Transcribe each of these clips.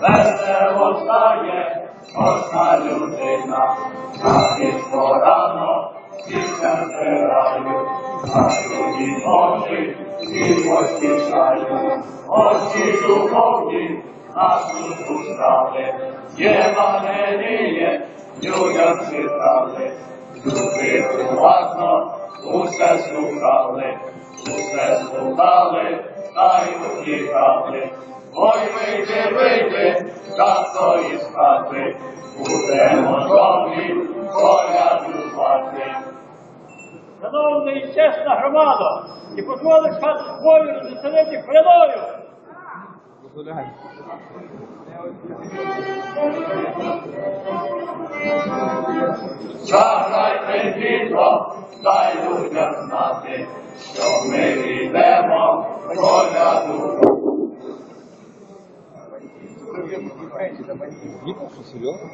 весело стає кожна людина, навіть порано всі серце раю, а люди ночі всі поспішають, очі духовні нас пускали, Євангеліє людям читали, люди уважно усе слухали, усе слухали, та й утікали. Ой, вийди, вийди, із хати, будемо добрі, колядувати. Шановна і чесна громада, і дозволить хату свою заселити хвилою. Заграйте дітко, дай людям знати, що ми йдемо коляду. Что серьезно?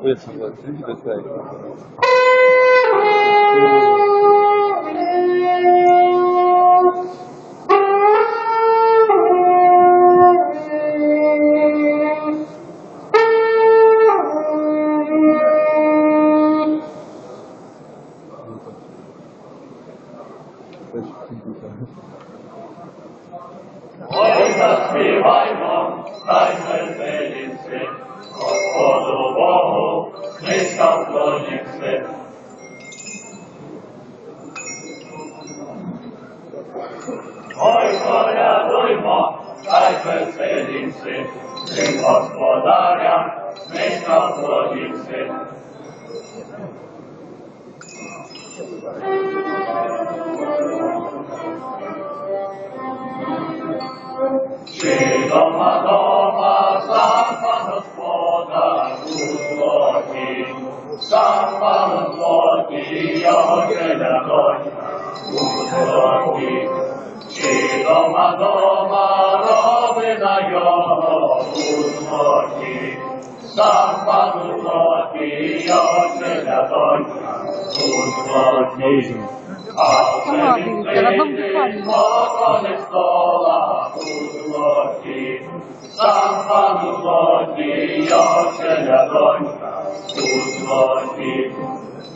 Ой, согласен, следи до Ой, колядуймо, дай веселімся, Тим господарям низько вклонімся. Чи дома дома сам пан господар у злоті, сам пан злоті, його у злоті. Чи дома дома робина його у злоті, сам пан у злоті, його челя донька у злоті. А вже прийде, коло стола у злоті, сам пан у злоті, його челя донька у злоті.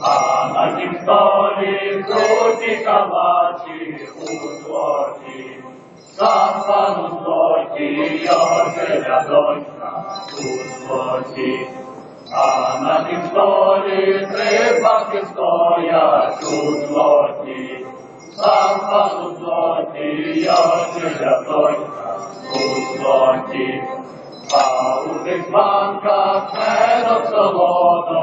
А на тім столі круті калачі у злоті, сам пан у злоті, його челя донька у злоті. А на тім столі три бабки стоять у злоті, сам пан у злоті, його челя донька у злоті. А у тих банках медок солодок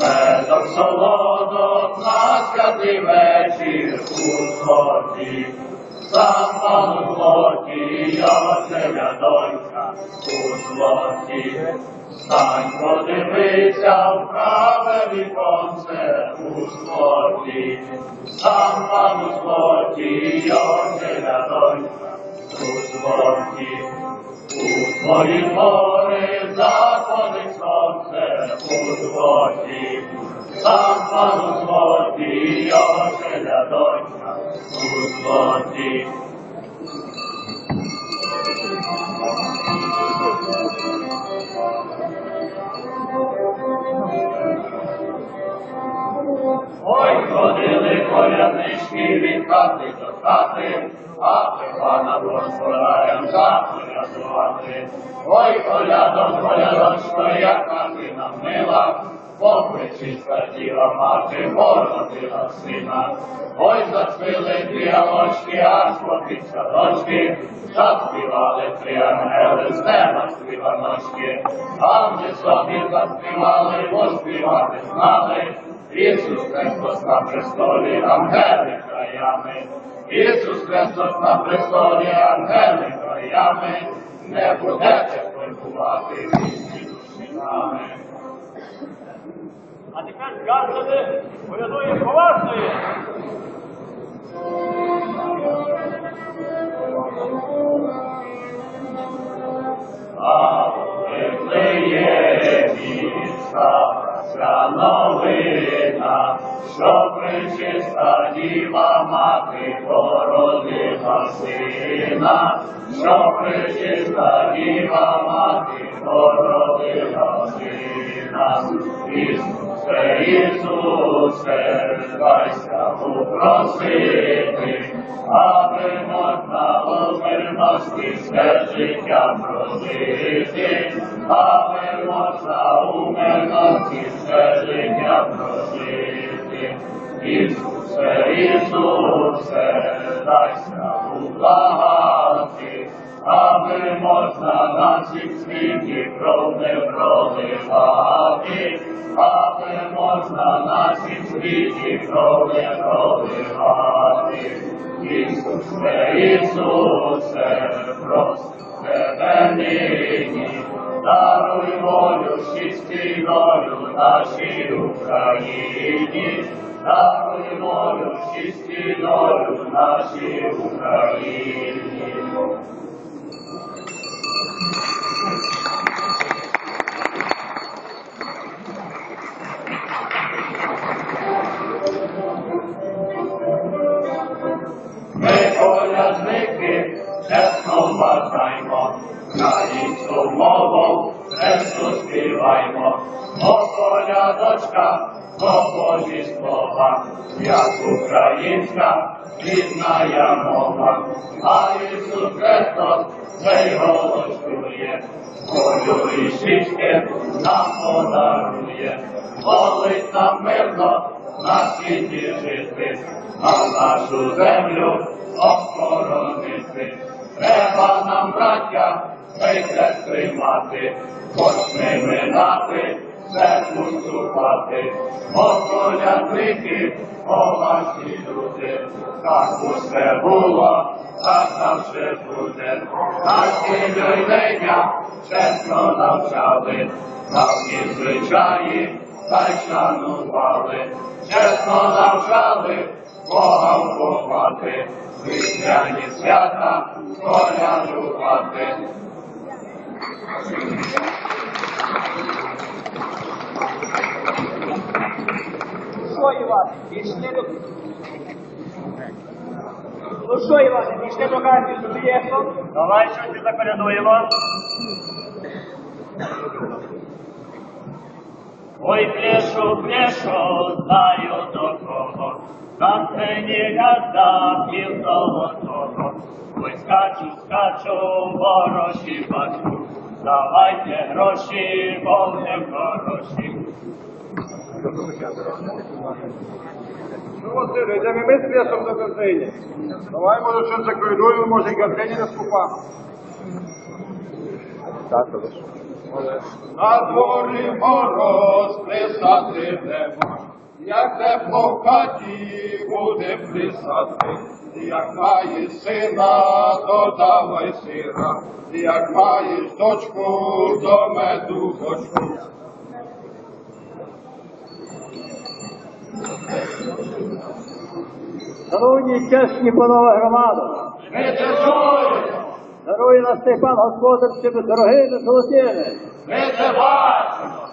Медок солодок на святий вечір у злоті, сам злоті, його челя донька у злоті. Стань подивися в праве віконце у злоті, сам пан у злоті, челя донька у. У твої гори заходить сонце у злоті, сам пан у злоті, його челя донька у злоті. Ой, ходили коляднички від хати до хати, а пана господарям заколядувати. Ой, колядом, колядочко, яка ти нам мила, Попричиська діва мати породила сина. Ой, зацвіли дві галочки, аж по під садочки, заспівали три ангели з неба співаночки, а ми собі заспівали, бо співати знали. Ісус Христос на престолі, ангели краями. Ісус Христос на престолі, ангели краями. Не будете прибувати вічні душинами. А тепер кажете, порядує поважної. Діва мати породила сина, що причиста діва мати породила сина. Ісусе, Ісусе, дайся упросити, аби можна у мирності все життя прожити, аби можна у все життя прожити. Ісусе, Ісусе, дайся ублагати, аби можна на цім кров не проливати, аби можна на цім кров не проливати. Ісусе, Ісусе, проси тебе нині, Україні, даруй волю чистиною нашій Україні. Рідна мова, а Ісус Христос цей голос чує, волю і щастя нам подарує, волить нам мирно на світі жити, а нашу землю охоронити. Треба нам, браття, цей хрест тримати, хоч не минати, церкву ступати, Господи, ваші люди, так усе було, так завжди буде, наші людення чесно навчали, давні звичаї, й шанували, чесно навчали, Бога вховати, весняні свята колядувати. Що, Іване, пішли до... Ну що, Іване, пішли до хаті з об'єктом? Давай щось заколядуємо. Ой, пляшу, пляшу, знаю до кого, на сцені гадаків золотого. Ой, скачу, скачу, ворожі бачу, давайте гроші, бо не хороші. Ну, Василь, йдемо ми з лісом до Казині. Давай, може, щось заколядуємо, може, і Казині не скупа. На дворі мороз писати нема, як тепло в хаті буде писати. Як маєш сина, то давай сина, як маєш дочку, то меду бочку. Шановні чесні панове громади, Ми дарує нас цей пан господар цими дорогими золотими. ми це бачимо.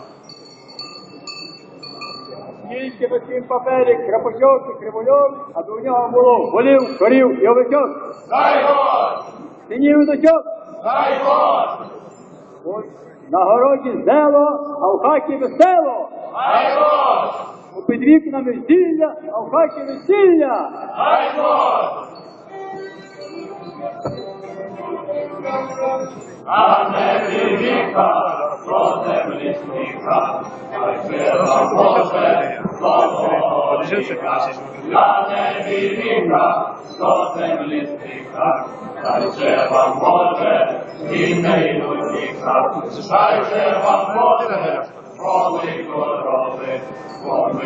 Тільки на цім папері крапочок і кривольов, аби у нього було голів, корів і овечок, Дай Бог, синів і дочок. дай Бог, Ой, На городі зело, а в хаті весело. дай Бог, У під вікнами зілля, а в хаті весілля. дай Бог. А небі віка, хай жива Боже, На небі віка, по землі сміха, хай жива Боже, і не йдуть віка, хай жива Боже, коли корови, бо ми.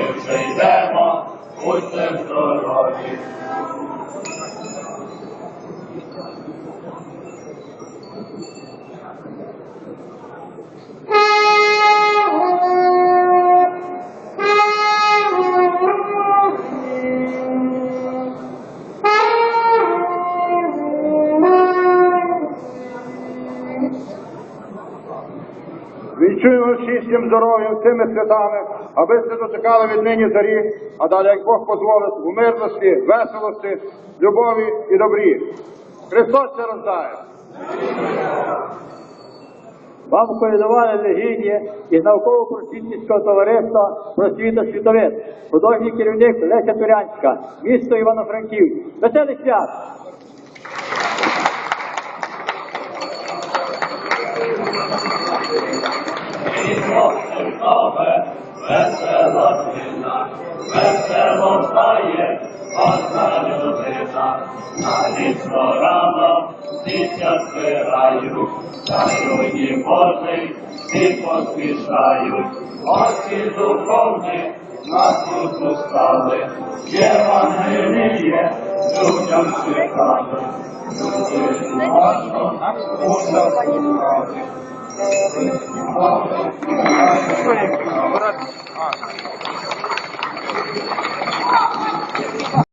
Здоров'ям цими святами, аби сте дочекали від нині зарі, а далі, як Бог дозволить, у мирності, веселості, любові і добрі. Христос це роздає. Вам колядували легіння із науково-просвітницького товариства «Просвіта світовид», художній керівник Леся Турянська, місто Івано-Франківськ. Веселих свят! Люди Божий, всі поспішають, очі духовні, на службу стали, Євангеліє, людям чекали, люди можна, можна слухати. Аккуратно. А.